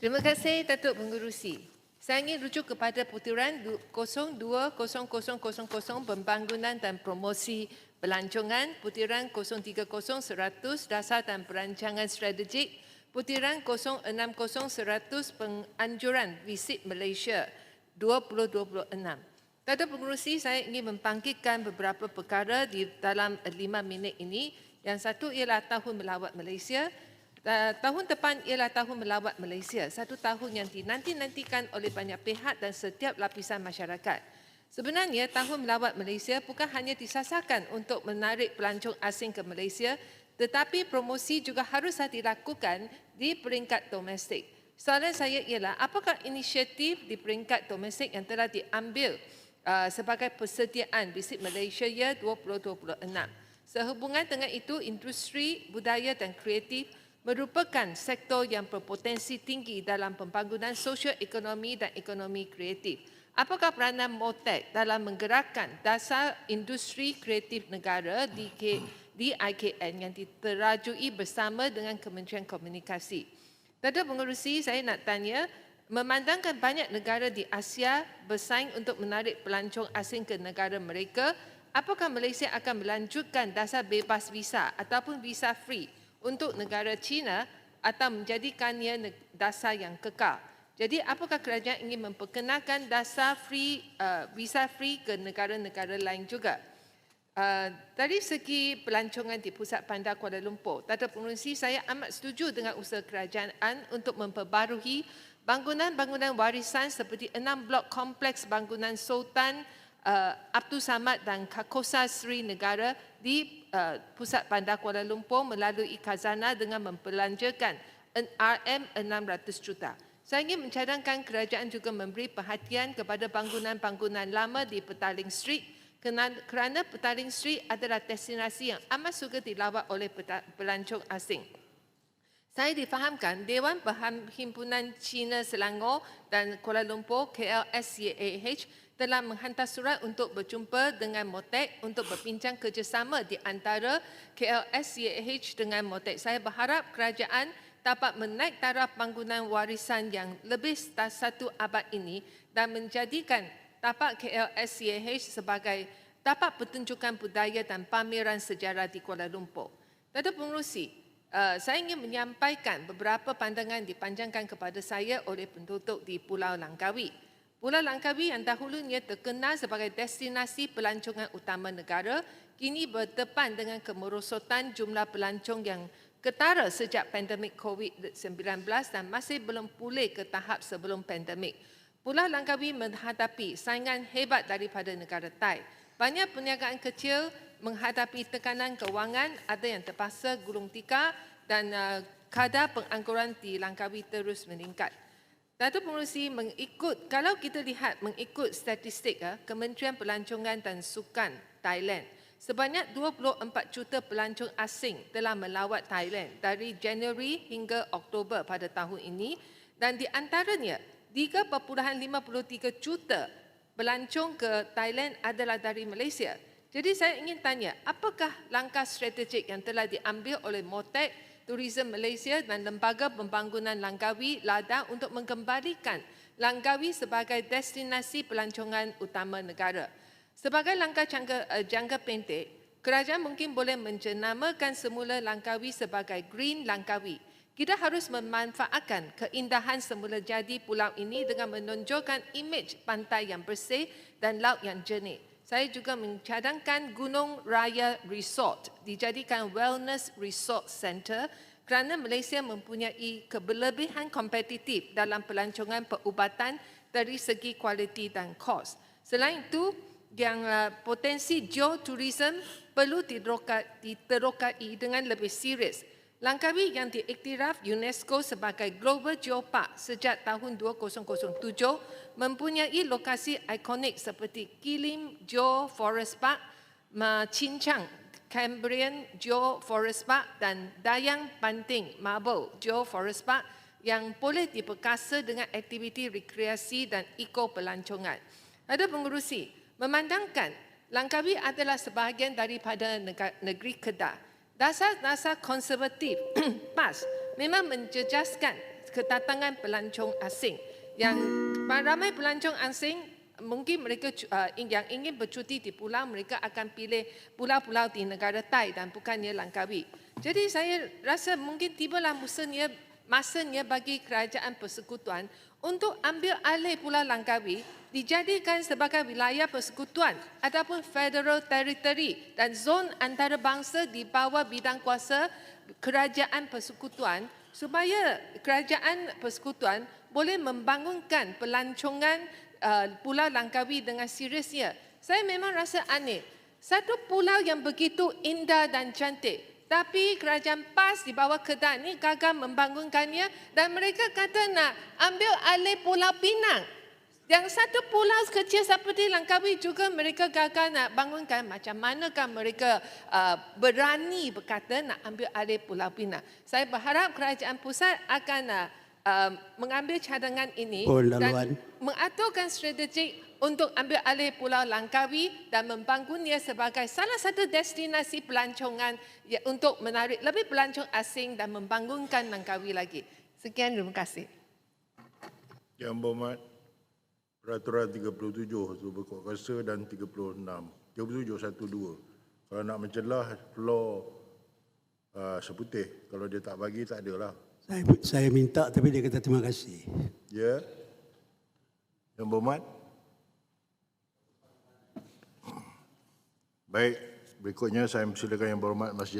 Terima kasih Datuk Pengerusi. Saya ingin rujuk kepada putiran du- 020000 Pembangunan dan Promosi Pelancongan, putiran 030 100 Dasar dan Perancangan Strategik, putiran 060 100 Penganjuran Visit Malaysia 2026. Datuk Pengerusi, saya ingin membangkitkan beberapa perkara di dalam lima minit ini. Yang satu ialah Tahun Melawat Malaysia. Uh, tahun depan ialah tahun melawat Malaysia, satu tahun yang dinanti-nantikan oleh banyak pihak dan setiap lapisan masyarakat. Sebenarnya, tahun melawat Malaysia bukan hanya disasarkan untuk menarik pelancong asing ke Malaysia, tetapi promosi juga harus dilakukan di peringkat domestik. Soalan saya ialah, apakah inisiatif di peringkat domestik yang telah diambil uh, sebagai persediaan Visit Malaysia Year 2026? Sehubungan dengan itu, industri, budaya dan kreatif merupakan sektor yang berpotensi tinggi dalam pembangunan sosio-ekonomi dan ekonomi kreatif. Apakah peranan MOTEC dalam menggerakkan dasar industri kreatif negara di, IKN yang diterajui bersama dengan Kementerian Komunikasi? Datuk Pengerusi, saya nak tanya, memandangkan banyak negara di Asia bersaing untuk menarik pelancong asing ke negara mereka, apakah Malaysia akan melanjutkan dasar bebas visa ataupun visa free untuk negara China atau menjadikannya dasar yang kekal. Jadi apakah kerajaan ingin memperkenalkan dasar free uh, visa free ke negara-negara lain juga? Uh, dari segi pelancongan di pusat bandar Kuala Lumpur, Datuk Pengerusi saya amat setuju dengan usaha kerajaan untuk memperbarui bangunan-bangunan warisan seperti enam blok kompleks bangunan Sultan uh, Abdul Samad dan Kakosa Sri Negara di uh, pusat bandar Kuala Lumpur melalui khazanah dengan membelanjakan RM 600 juta. Saya ingin mencadangkan kerajaan juga memberi perhatian kepada bangunan-bangunan lama di Petaling Street kerana, Petaling Street adalah destinasi yang amat suka dilawat oleh pelancong asing. Saya difahamkan Dewan Perhimpunan Cina Selangor dan Kuala Lumpur KLSCAH telah menghantar surat untuk berjumpa dengan MOTEC untuk berbincang kerjasama di antara KLSCAH dengan MOTEC. Saya berharap kerajaan dapat menaik taraf bangunan warisan yang lebih start satu abad ini dan menjadikan tapak KLSCAH sebagai tapak pertunjukan budaya dan pameran sejarah di Kuala Lumpur. Datuk Pengerusi, uh, saya ingin menyampaikan beberapa pandangan dipanjangkan kepada saya oleh penduduk di Pulau Langkawi. Pulau Langkawi yang dahulunya terkenal sebagai destinasi pelancongan utama negara, kini berdepan dengan kemerosotan jumlah pelancong yang ketara sejak pandemik COVID-19 dan masih belum pulih ke tahap sebelum pandemik. Pulau Langkawi menghadapi saingan hebat daripada negara Thai. Banyak perniagaan kecil menghadapi tekanan kewangan, ada yang terpaksa gulung tikar dan uh, kadar pengangguran di Langkawi terus meningkat. Datuk Pengerusi mengikut, kalau kita lihat mengikut statistik ah, Kementerian Pelancongan dan Sukan Thailand, sebanyak 24 juta pelancong asing telah melawat Thailand dari Januari hingga Oktober pada tahun ini dan di antaranya 3.53 juta pelancong ke Thailand adalah dari Malaysia. Jadi saya ingin tanya, apakah langkah strategik yang telah diambil oleh MOTEC, Tourism Malaysia dan Lembaga Pembangunan Langkawi LADA untuk mengembalikan Langkawi sebagai destinasi pelancongan utama negara? Sebagai langkah jangka, uh, jangka pendek, kerajaan mungkin boleh menjenamakan semula Langkawi sebagai Green Langkawi. Kita harus memanfaatkan keindahan semula jadi pulau ini dengan menonjolkan imej pantai yang bersih dan laut yang jernih. Saya juga mencadangkan Gunung Raya Resort dijadikan wellness resort center kerana Malaysia mempunyai kelebihan kompetitif dalam pelancongan perubatan dari segi kualiti dan kos. Selain itu, yang uh, potensi geotourism perlu diteroka- diterokai dengan lebih serius. Langkawi yang diiktiraf UNESCO sebagai Global Geopark sejak tahun 2007 mempunyai lokasi ikonik seperti Kilim Geoforest Park, Ma Cincang Cambrian Geoforest Park dan Dayang Panting Marble Geoforest Park yang boleh diperkasa dengan aktiviti rekreasi dan eko pelancongan. Ada pengurusi memandangkan Langkawi adalah sebahagian daripada negeri Kedah. Dasar-dasar konservatif PAS memang menjejaskan kedatangan pelancong asing. Yang ramai pelancong asing mungkin mereka uh, yang ingin bercuti di pulau mereka akan pilih pulau-pulau di negara Thai dan bukannya Langkawi. Jadi saya rasa mungkin tibalah masanya masanya bagi kerajaan persekutuan untuk ambil alih Pulau Langkawi dijadikan sebagai wilayah persekutuan ataupun federal territory dan zon antarabangsa di bawah bidang kuasa kerajaan persekutuan supaya kerajaan persekutuan boleh membangunkan pelancongan uh, Pulau Langkawi dengan seriusnya. Saya memang rasa aneh. Satu pulau yang begitu indah dan cantik, tapi kerajaan PAS di bawah Kedah ni gagal membangunkannya dan mereka kata nak ambil alih Pulau Pinang. Yang satu pulau kecil seperti Langkawi juga mereka gagal nak bangunkan. Macam manakah mereka uh, berani berkata nak ambil alih Pulau Pinang. Saya berharap kerajaan pusat akan uh, uh, mengambil cadangan ini Puan dan mengaturkan strategi untuk ambil alih Pulau Langkawi dan membangunnya sebagai salah satu destinasi pelancongan ya, untuk menarik lebih pelancong asing dan membangunkan Langkawi lagi. Sekian, terima kasih. Yang berhormat, peraturan 37 Sumber Kuasa dan 36. 37 satu dua. Kalau nak mencelah floor uh, seputih. Kalau dia tak bagi tak adalah. Saya, saya minta tapi dia kata terima kasih. Ya. Yang berhormat. Baik, berikutnya saya silakan yang berhormat Masjid